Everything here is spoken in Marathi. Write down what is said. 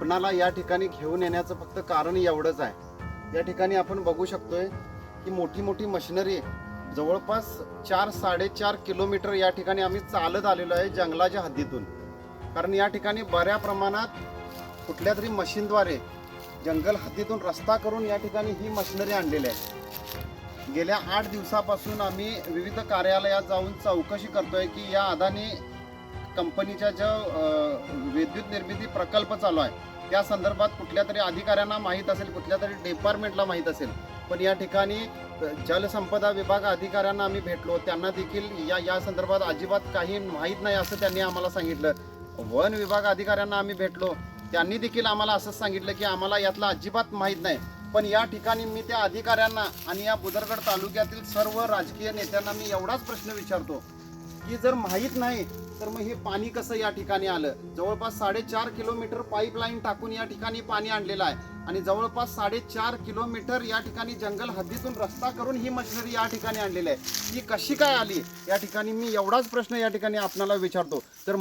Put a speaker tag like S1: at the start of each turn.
S1: आपणाला या ठिकाणी घेऊन येण्याचं फक्त कारण एवढंच आहे. या ठिकाणी आपण बघू शकतोय की मोठी मोठी मशिनरी जवळपास चार साडेचार किलोमीटर या ठिकाणी आम्ही चालत आलेलो आहे जंगलाच्या हद्दीतून. कारण या ठिकाणी बऱ्या प्रमाणात कुठल्या तरी मशीनद्वारे जंगल हद्दीतून रस्ता करून या ठिकाणी ही मशिनरी आणलेली आहे. गेल्या आठ दिवसापासून आम्ही विविध कार्यालयात जाऊन चौकशी करतोय की या अदानी कंपनीच्या ज्या विद्युत निर्मिती प्रकल्प चालू आहे त्या संदर्भात कुठल्या तरी अधिकाऱ्यांना माहीत असेल कुठल्या तरी डिपार्टमेंटला माहीत असेल पण या ठिकाणी जलसंपदा विभाग अधिकाऱ्यांना आम्ही भेटलो त्यांना देखील या या संदर्भात अजिबात काही माहीत नाही असं त्यांनी आम्हाला सांगितलं. वन विभाग अधिकाऱ्यांना आम्ही भेटलो त्यांनी देखील आम्हाला असंच सांगितलं की आम्हाला यातलं अजिबात माहीत नाही. पण या ठिकाणी मी त्या अधिकाऱ्यांना आणि या बुदरगड तालुक्यातील सर्व राजकीय नेत्यांना मी एवढाच प्रश्न विचारतो की जर माहीत नाही तर मग हे पाणी कसं या ठिकाणी आलं? जवळपास साडेचार किलोमीटर पाईपलाईन टाकून या ठिकाणी पाणी आणलेलं आहे. आणि जवळपास साडेचार किलोमीटर या ठिकाणी जंगल हद्दीतून रस्ता करून ही मशिनरी या ठिकाणी आणलेली आहे. ही कशी काय आली? या ठिकाणी मी एवढाच प्रश्न या ठिकाणी आपणाला विचारतो. तर